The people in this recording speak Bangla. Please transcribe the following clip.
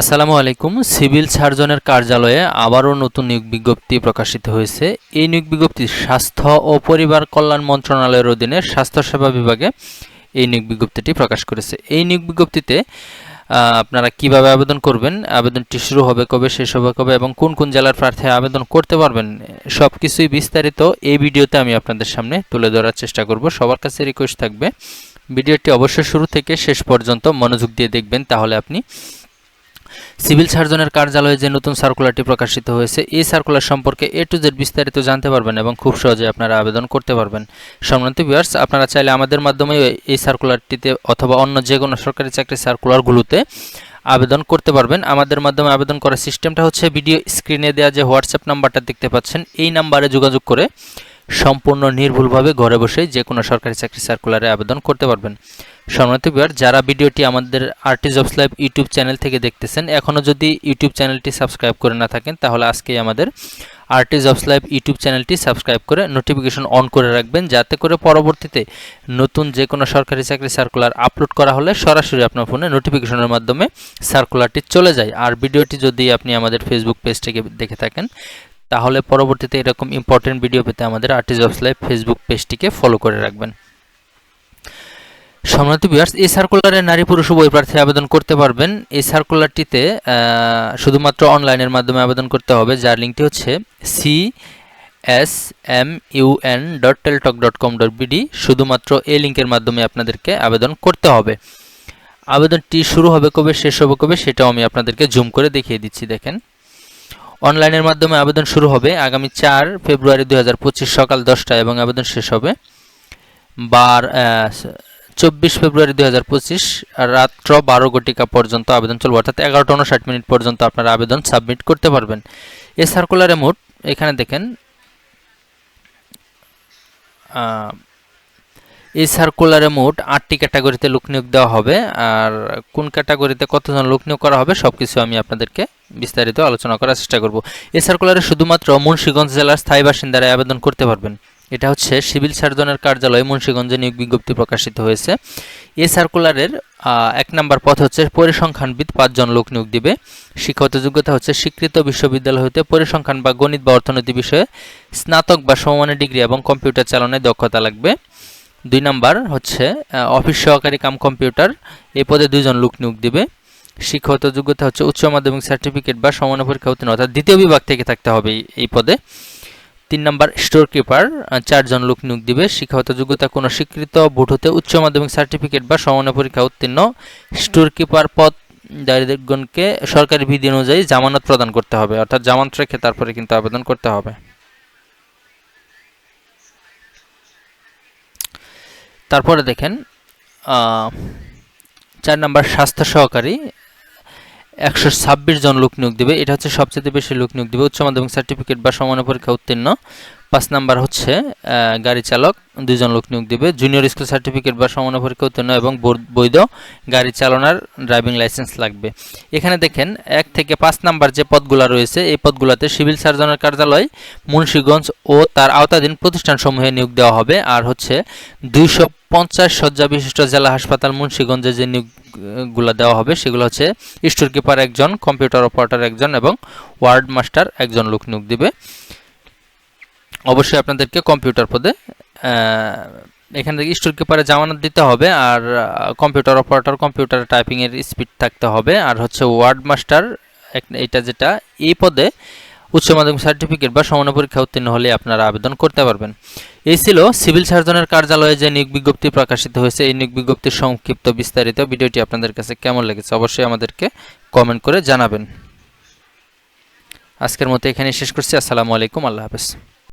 আসসালামু আলাইকুম। সিভিল সার্জনের কার্যালয়ে আবারও নতুন নিয়োগ বিজ্ঞপ্তি প্রকাশিত হয়েছে। এই নিয়োগ বিজ্ঞপ্তি স্বাস্থ্য ও পরিবার কল্যাণ মন্ত্রণালয়ের অধীনে স্বাস্থ্যসেবা বিভাগে এই নিয়োগ বিজ্ঞপ্তিটি প্রকাশ করেছে। এই নিয়োগ বিজ্ঞপ্তিতে আপনারা কীভাবে আবেদন করবেন, আবেদনটি শুরু হবে কবে, শেষ হবে কবে, এবং কোন কোন জেলার প্রার্থী আবেদন করতে পারবেন সব কিছুই বিস্তারিত এই ভিডিওতে আমি আপনাদের সামনে তুলে ধরার চেষ্টা করব। সবার কাছে রিকোয়েস্ট থাকবে, ভিডিওটি অবশ্যই শুরু থেকে শেষ পর্যন্ত মনোযোগ দিয়ে দেখবেন, তাহলে আপনি সিভিল সার্জনের কার্যালয়ে যে নতুন সার্কুলারটি প্রকাশিত হয়েছে, এই সার্কুলার সম্পর্কে এ টু জেড বিস্তারিত জানতে পারবেন এবং খুব সহজে আপনারা আবেদন করতে পারবেন। সম্মানিত ভিউয়ার্স আপনারা চাইলে আমাদের মাধ্যমে এই সার্কুলারটিতে অথবা অন্য যে কোনো সরকারি চাকরি সার্কুলারগুলোতে আবেদন করতে পারবেন। আমাদের মাধ্যমে আবেদন করার সিস্টেমটা হচ্ছে, ভিডিও স্ক্রিনে দেওয়া যে হোয়াটসঅ্যাপ নাম্বারটা দেখতে পাচ্ছেন, এই নাম্বারে যোগাযোগ করে সম্পূর্ণ নির্ভুলভাবে ঘরে বসে যে কোনো সরকারি চাকরি সার্কুলারে আবেদন করতে পারবেন। সম্মানিত বিহার যারা ভিডিওটি আমাদের RT jobs live YouTube channel থেকে দেখতেছেন এখনও যদি ইউটিউব চ্যানেলটি সাবস্ক্রাইব করে না থাকেন, তাহলে আজকেই আমাদের আরটি জবস লাইভ ইউটিউব চ্যানেলটি সাবস্ক্রাইব করে নোটিফিকেশন অন করে রাখবেন, যাতে করে পরবর্তীতে নতুন যে কোনো সরকারি চাকরি সার্কুলার আপলোড করা হলে সরাসরি আপনার ফোনে নোটিফিকেশনের মাধ্যমে সার্কুলারটি চলে যায়। আর ভিডিওটি যদি আপনি আমাদের ফেসবুক পেজ থেকে দেখে থাকেন তাহলে পরবর্তীতে এরকম ইম্পর্টেন্ট ভিডিও পেতে আমাদের আর্টিস্ট জবস লাইভ ফেসবুক পেজটিকে ফলো করে রাখবেন। সম্মানিত বিয়ার্স এই সার্কুলারে নারী পুরুষ উভয় প্রার্থী আবেদন করতে পারবেন। এই সার্কুলারটিতে শুধুমাত্র অনলাইনের মাধ্যমে আবেদন করতে হবে, যার লিঙ্কটি হচ্ছে C S M U N dot Teletalk dot com dot BD শুধুমাত্র এই লিঙ্কের মাধ্যমে আপনাদেরকে আবেদন করতে হবে। আবেদনটি শুরু হবে কবে, শেষ হবে কবে, সেটাও আমি আপনাদেরকে জুম করে দেখিয়ে দিচ্ছি, দেখেন। অনলাইনের মাধ্যমে আবেদন শুরু হবে আগামী চার ফেব্রুয়ারি দু হাজার পঁচিশ সকাল দশটায় এবং আবেদন শেষ হবে। বার চব্বিশ ফেব্রুয়ারি দুই হাজার পঁচিশ রাত্র বারো ঘটিকা পর্যন্ত আবেদন চলবে, অর্থাৎ এগারোটা উনষাট মিনিট পর্যন্ত আপনারা আবেদন সাবমিট করতে পারবেন। এ সার্কুলারে মোট, এখানে দেখেন এই সার্কুলারে মোট আটটি ক্যাটাগরিতে লোক নিয়োগ দেওয়া হবে। আর কোন ক্যাটাগরিতে কতজন লোক নিয়োগ করা হবে সব কিছু আমি আপনাদেরকে বিস্তারিত আলোচনা করার চেষ্টা করব। এই সার্কুলারে শুধুমাত্র মুন্সিগঞ্জ জেলার স্থায়ী বাসিন্দারা আবেদন করতে পারবেন। এটা হচ্ছে সিভিল সার্জনের কার্যালয়ে মুন্সিগঞ্জে নিয়োগ বিজ্ঞপ্তি প্রকাশিত হয়েছে। এই সার্কুলারের এক নম্বর পথ হচ্ছে পরিসংখ্যানবিদ পাঁচজন লোক নিয়োগ দিবে। শিক্ষাগত যোগ্যতা হচ্ছে স্বীকৃত বিশ্ববিদ্যালয় হতে পরিসংখ্যান বা গণিত বা অর্থনীতি বিষয়ে স্নাতক বা সমমানের ডিগ্রি এবং কম্পিউটার চালনায় দক্ষতা লাগবে। দুই নাম্বার হচ্ছে অফিস সহকারী কাম কম্পিউটার এই পদে দুইজন লোক নিয়োগ দিবে। শিক্ষাগত যোগ্যতা হচ্ছে উচ্চ মাধ্যমিক সার্টিফিকেট বা সমান পরীক্ষা উত্তীর্ণ। অর্থাৎ দ্বিতীয় বিভাগ থেকে থাকতে হবে এই- পদে। তিন নাম্বার স্টোর কিপার চারজন লোক নিয়োগ দিবে। শিক্ষাগত যোগ্যতা কোনো স্বীকৃত বোর্ড হতে উচ্চ মাধ্যমিক সার্টিফিকেট বা সমান পরীক্ষা উত্তীর্ণ। স্টোর কিপার পদ দারিদ্রগণকে সরকারি বিধি অনুযায়ী জামানত প্রদান করতে হবে। অর্থাৎ জামানত রেখে তারপরে কিন্তু আবেদন করতে হবে। তারপরে দেখেন চার নাম্বার স্বাস্থ্য সহকারী, একশো ছাব্বিশ জন লোক নিয়োগ দেবে। এটা হচ্ছে সবচেয়ে বেশি লোক নিয়োগ দেবে, উচ্চ মাধ্যমিক সার্টিফিকেট বা সমান পরীক্ষা উত্তীর্ণ। পাঁচ নাম্বার হচ্ছে গাড়ি চালক, দুইজন লোক নিয়োগ দেবে। জুনিয়র স্কুল সার্টিফিকেট বা সমান পরীক্ষা উত্তীর্ণ এবং বৈধ গাড়ি চালানোর ড্রাইভিং লাইসেন্স লাগবে। এখানে দেখেন, এক থেকে পাঁচ নাম্বার যে পদগুলো রয়েছে, এই পদগুলোতে সিভিল সার্জনের কার্যালয়, মুন্সিগঞ্জ ও তার আওতাধীন প্রতিষ্ঠানসমূহে নিয়োগ দেওয়া হবে। আর হচ্ছে, দুইশো পঞ্চাশ শয্যা বিশিষ্ট জেলা হাসপাতাল মুন্সিগঞ্জে যে নিয়োগগুলো দেওয়া হবে, সেগুলো হচ্ছে স্টোর কিপার একজন, কম্পিউটার অপারেটর একজন এবং ওয়ার্ড মাস্টার একজন লোক নিয়োগ দিবে। অবশ্যই আপনাদেরকে কম্পিউটার পদে এখান থেকে স্টোর কিপারে জামানত দিতে হবে আর কম্পিউটার অপারেটর কম্পিউটার টাইপিংয়ের স্পিড থাকতে হবে। আর হচ্ছে ওয়ার্ড মাস্টার এটা যেটা এই পদে উচ্চ মাধ্যমিক সার্টিফিকেট বা সমান পরীক্ষা উত্তীর্ণ হলে আপনারা আবেদন করতে পারবেন। এই ছিল সিভিল সার্জনের কার্যালয়ে যে নিয়োগ বিজ্ঞপ্তি প্রকাশিত হয়েছে, এই নিয়োগ বিজ্ঞপ্তির সংক্ষিপ্ত বিস্তারিত ভিডিওটি আপনাদের কাছে কেমন লেগেছে অবশ্যই আমাদেরকে কমেন্ট করে জানাবেন। আজকের মতো এখানে শেষ করছি। আসসালামু আলাইকুম। আল্লাহ হাফেজ।